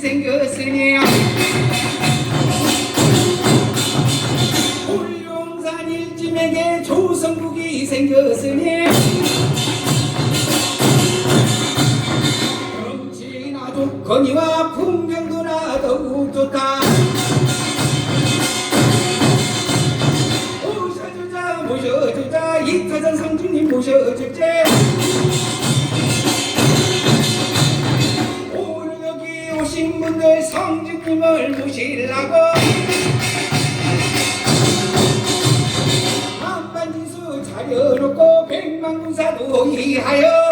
생겼으니 훌륭산 일짐에게 조선국이 생겼으니 정치나 조건이와 풍경도 나 더욱 좋다. 모셔주자 모셔주자 이타전 상주님 모셔줄제 오신 분들 성주님을 모시려고. 한반지수 차려놓고 백만군사도 이하여.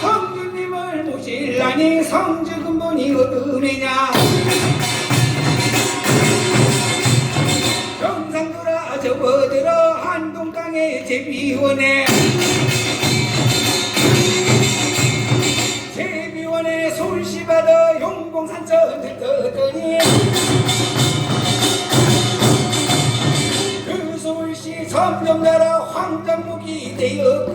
성주님을 모실라니 성주 근본이 어떠느냐. 경상도라 접어들어 한동 땅에 제비원에 솔씨받아 용봉산천 듣더니. 그 솔씨 점점 나라 황장목이 되었구나